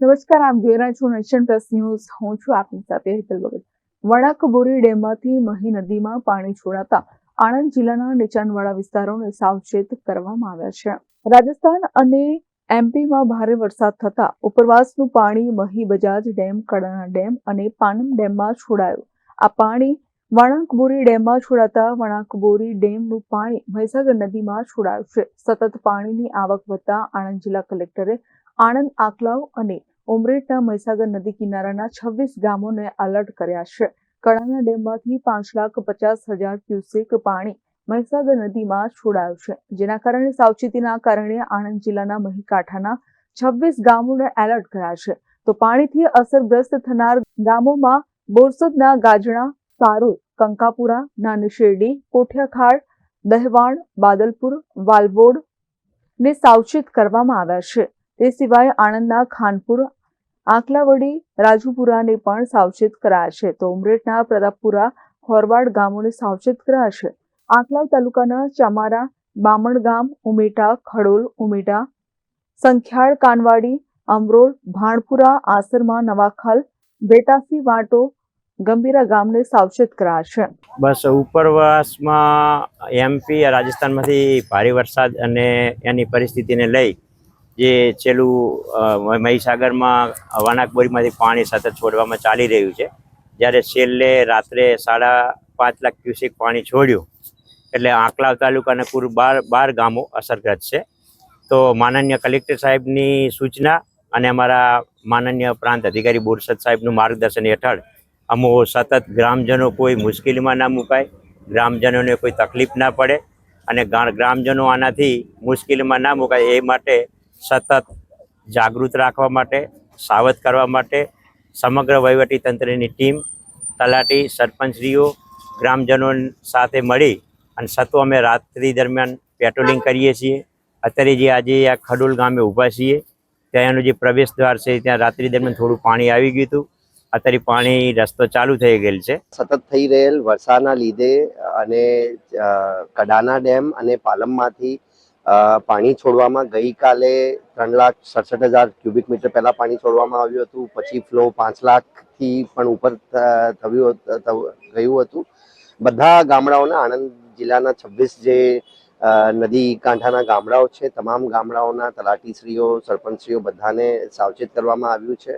નમસ્કાર, આપ જોઈ રહ્યા છો નેશન પ્લસ ન્યૂઝ. હું છું આપની સાથે હેતલ ભગત બોરી ડેમમાંથી મહી નદીમાં પાણી છોડાતા આણંદ જિલ્લાના નીચાણવાળા વિસ્તારોને સાવચેત કરવામાં આવ્યા છે. રાજસ્થાન અને એમપીમાં ભારે વરસાદ થતા ઉપરવાસનું પાણી મહી બજાજ ડેમ, કડાણા ડેમ અને પાનમ ડેમમાં છોડાયું. આ પાણી વણાકબોરી ડેમમાં છોડાતા વણાકબોરી ડેમનું પાણી મહીસાગર નદીમાં છોડાયું છે. સતત પાણીની આવક વધતા આણંદ જિલ્લા કલેક્ટરે આણંદ આકલાવ અને ઉમરેઠના મહીસાગર નદી કિનારાના છવ્વીસ ગામોને એલર્ટ કર્યા છે. કડાણા ડેમમાંથી પાંચ લાખ પચાસ હજાર ક્યુસેક પાણી મહીસાગર નદીમાં છોડાયું છે. જેના કારણે સાવચેતીના કારણે આણંદ જિલ્લાના મહીકાંઠાના છવ્વીસ ગામોને એલર્ટ કર્યા છે. તો પાણીથી અસરગ્રસ્ત થનાર ગામોમાં બોરસદના ગાજણા સારોલ કંકાપુરા નાની શેરડી કોઠિયાખાડ, દહેવાણ, બાદલપુર, વાલવોડ ને સાવચેત કરવામાં આવ્યા છે. તે સિવાય આણંદના ખાનપુર આંકલાવડી, રાજુપુરાને પણ સાવચેત કરાયા છે તો ઉમરેઠના પ્રતાપપુરા હોરવાડ ગામોને સાવચેત કરાયા છે આંકલાવ તાલુકાના ચામારા, બામણ ગામ, ઉમેટા, ખડોલ, ઉમેટા, સંખ્યાળ, કાનવાડી અમરોલ ભાણપુરા, આસરમાં, નવાખાલ, બેટાસી, વાંટો, ગંભીરા ગામને સાવચેત કરાયા છે બસ ઉપરવાસમાં એમપી, રાજસ્થાનમાંથી ભારે વરસાદ અને એની પરિસ્થિતિને લઈ જે છેલ્લું મહીસાગરમાં વાનાકબોરીમાંથી પાણી સતત છોડવામાં ચાલી રહ્યું છે. જ્યારે છેલ્લે રાત્રે સાડા પાંચ લાખ ક્યુસેક પાણી છોડ્યું. એટલે આંકલાવ તાલુકાના કુલ બાર બાર ગામો અસરગ્રસ્ત છે. તો માનનીય કલેક્ટર સાહેબની સૂચના અને અમારા માનનીય પ્રાંત અધિકારી બોરસદ સાહેબનું માર્ગદર્શન હેઠળ અમો સતત ગ્રામજનો કોઈ મુશ્કેલીમાં ના મુકાય, ગ્રામજનોને કોઈ તકલીફ ના પડે અને ગ્રામજનો આનાથી મુશ્કેલીમાં ના મુકાય એ માટે સતત જાગૃત રાખવા માટે, સાવધ કરવા માટે સમગ્ર વહીવટી તંત્રની ટીમ, તલાટી સરપંચશ્રીઓ ગ્રામજનો સાથે મળી અને સતો અમે રાત્રિ દરમિયાન પેટ્રોલિંગ કરીએ છીએ. અત્યારે જે આજે આ ખડોલ ગામે ઊભા છીએ, ત્યાંનું જે પ્રવેશ દ્વાર છે, ત્યાં રાત્રિ દરમિયાન થોડું પાણી આવી ગયું હતું. અત્યારે પાણી રસ્તો ચાલુ થઈ ગયેલ છે. સતત થઈ રહેલ વરસાદના લીધે અને કડાના ડેમ અને પાલમમાંથી પાણી છોડવામાં ગઈકાલે ત્રણ લાખ સડસઠ હજાર ક્યુબિક મીટર પહેલા પાણી છોડવામાં આવ્યું હતું. પછી ફ્લો પાંચ લાખથી પણ ઉપર થયું ગયું હતું. બધા ગામડાઓના, આણંદ જિલ્લાના છવ્વીસ જે નદી કાંઠાના ગામડાઓ છે, તમામ ગામડાઓના તલાટીશ્રીઓ, સરપંચશ્રીઓ બધાને સાવચેત કરવામાં આવ્યું છે.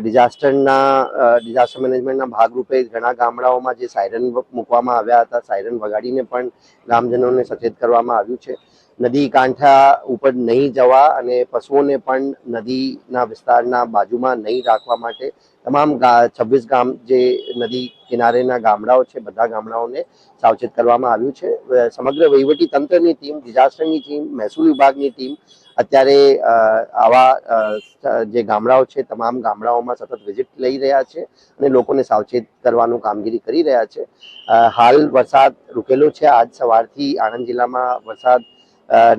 ડિઝાસ્ટરના ડિઝાસ્ટર મેનેજમેન્ટના ભાગરૂપે ઘણા ગામડાઓમાં જે સાયરન મૂકવામાં આવ્યા હતા સાયરન વગાડીને પણ ગ્રામજનોને સચેત કરવામાં આવ્યું છે. નદી કાંઠા ઉપર નહીં જવા અને પશુઓને પણ નદીના વિસ્તારના બાજુમાં નહીં રાખવા માટે તમામ છવ્વીસ ગામ જે નદી કિનારેના ગામડાઓ છે, બધા ગામડાઓને સાવચેત કરવામાં આવ્યું છે. સમગ્ર વહીવટી તંત્રની ટીમ, ડિઝાસ્ટરની ટીમ, મહેસૂલ વિભાગની ટીમ અત્યારે આવા જે ગામડાઓ છે, તમામ ગામડાઓમાં સતત વિઝિટ લઈ રહ્યા છે અને લોકોને સાવચેત કરવાનું કામગીરી કરી રહ્યા છે. હાલ વરસાદ રૂકેલો છે. આજ સવારથી આણંદ જિલ્લામાં વરસાદ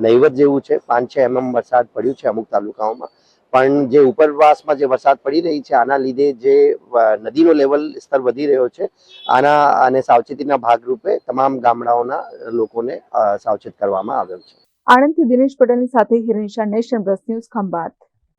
નહીવત જેવું છે. પાંચ છ એમએમ વરસાદ પડ્યું છે અમુક તાલુકાઓમાં. પણ જે ઉપરવાસમાં જે વરસાદ પડી રહી છે, આના લીધે જે નદીનો લેવલ સ્તર વધી રહ્યો છે, આના અને સાવચેતીના ભાગરૂપે તમામ ગામડાઓના લોકોને સાવચેત કરવામાં આવ્યો છે. આણંદથી દિનેશ પટેલની સાથે Hirensha nation plus news Khambhat.